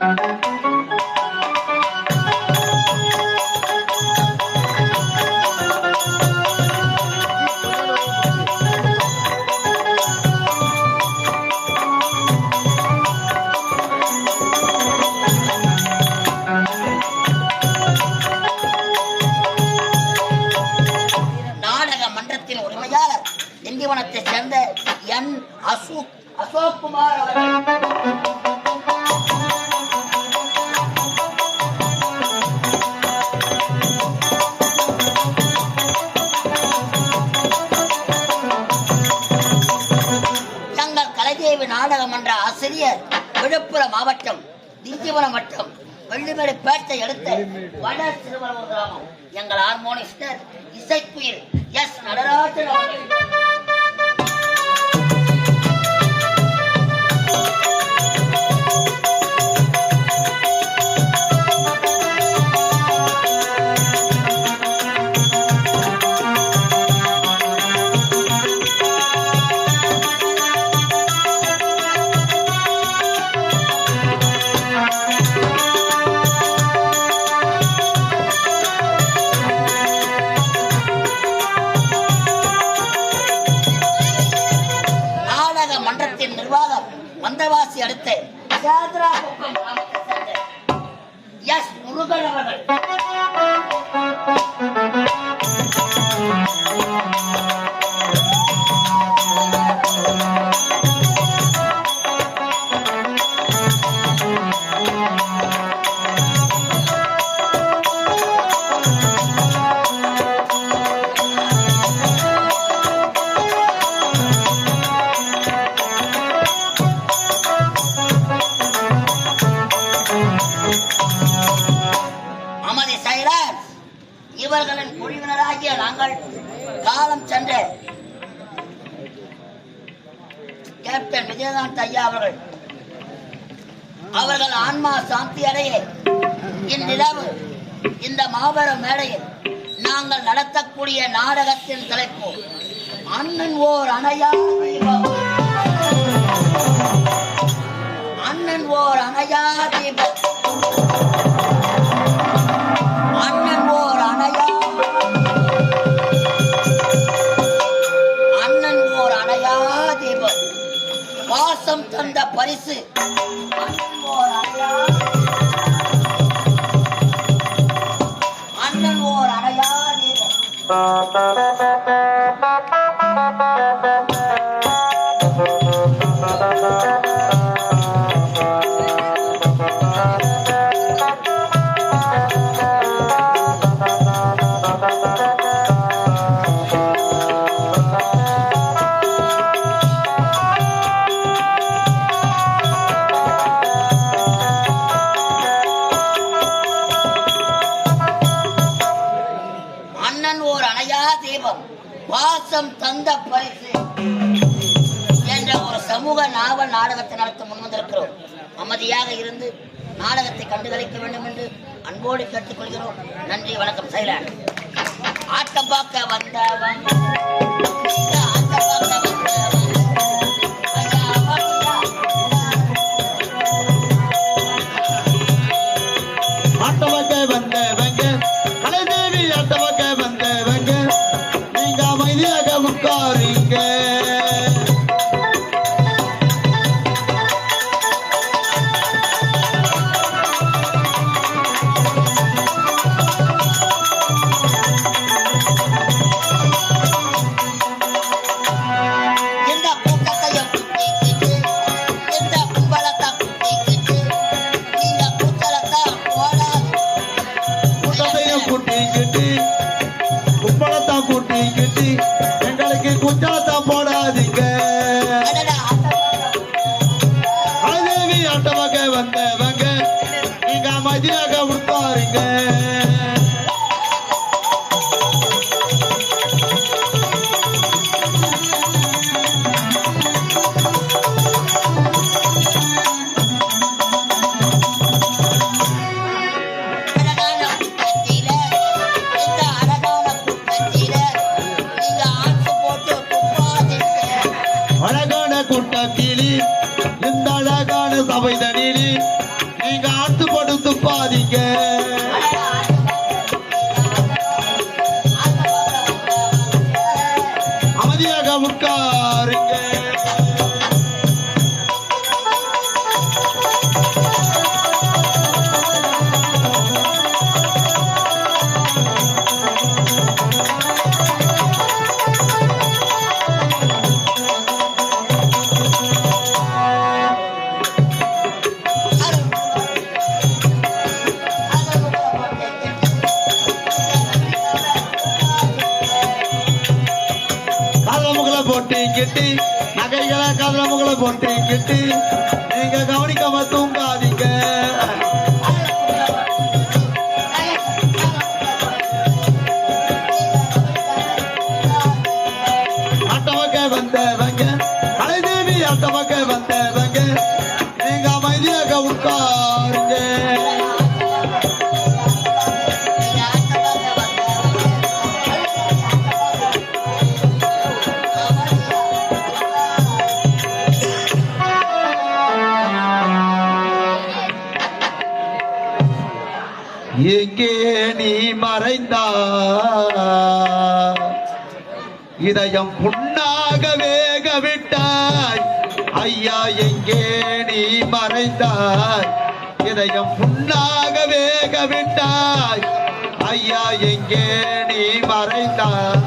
நாடக மன்றத்தின் உரிமையாளர் திண்டிவனத்தைச் சேர்ந்த என் அசோக். அசோக் குமார் அவர்கள். கலைதேவி நாடக மன்ற ஆசிரியர் விழுப்புரம் மாவட்டம் திண்டிவனம் வட்டம் வெள்ளிமேடு பேட்டை எடுத்த வட திருவள்ளுவர் கிராமம். எங்கள் ஹார்மோனிஸ்டர் இசைக்குயில் எஸ் நடராஜன் அவர்கள் ஆன்மா சாந்தி அடைய இந்நிலவு இந்த மாபெரும் மேடையில் நாங்கள் நடத்தக்கூடிய நாடகத்தின் தலைப்பு அண்ணன் ஓர் அணையா தீபம். அண்ணன் ஓர் அணையா தீபம். அண்ணன் ஓர் அணையா. அண்ணன் ஓர் அணையா தீபம். வாசம் தந்த பரிசு பாசம் வாசம் தந்த பரிசு என்ற ஒரு சமூக நாவல் நாடகத்தை நடத்த முன்வந்திருக்கிறோம் அமைதியாக இருந்து நாடகத்தை கண்டுகளிக்க வேண்டும் என்று அன்போடு கேட்டுக்கொள்கிறோம். நன்றி வணக்கம் சைலான் ஆட்டம் பார்க்க வந்தவன். அழகான கூட்டத்திலே இந்த அழகான சபை தனிலே நீங்க ஆட்டு படுத்து பாதிக்க போட்டு கிட்டி. நகைகளை காதலமுகளை போட்டு கிட்டி. நீங்க கவனிக்காம தூங்காதீங்க. ஆட்டமக்க வந்தவங்க கலைதேவி அட்டமக்க வந்தவங்க நீங்க அமைதியாக உட்காருங்க. எங்கே நீ மறைந்தா இதயம் புண்ணாக வேக விட்டாய். ஐயா எங்கே நீ மறைந்தாய்? இதயம் புண்ணாக வேக விட்டாய். ஐயா எங்கே நீ மறைந்தாய்?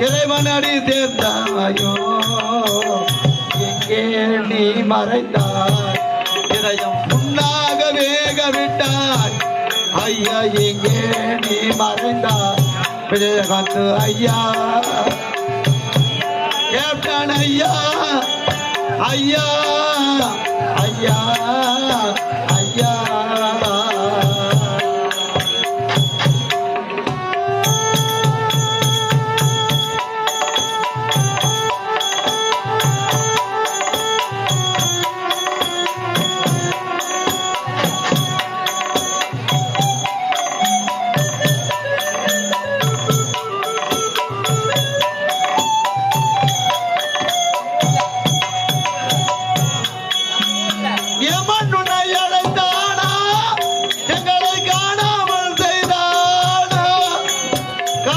இறைவனடி சேர்ந்தாயோ? எங்கே நீ மறைந்தாய்? இதயம் புண்ணாக வேக விட்டாய் ஐயா எங்கே நீ மறைந்தாய்? விஜயகாந்த் ஐயா. கேப்டன் ஐயா. ஐயா. ஐயா.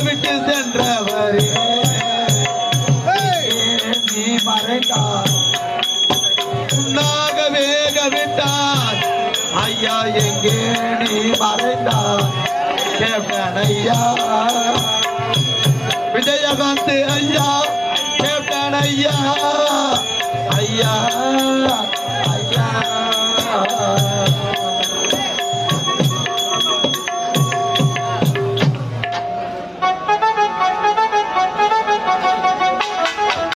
விட்டு சென்றவரே. நீ மறைந்தார் உன்னாக வேக விட்டார் ஐயா எங்கே நீ மறைந்தார் கேப்டன் ஐயா. விஜயகாந்த் ஐயா கேப்டன் ஐயா. ஐயா ஐயா.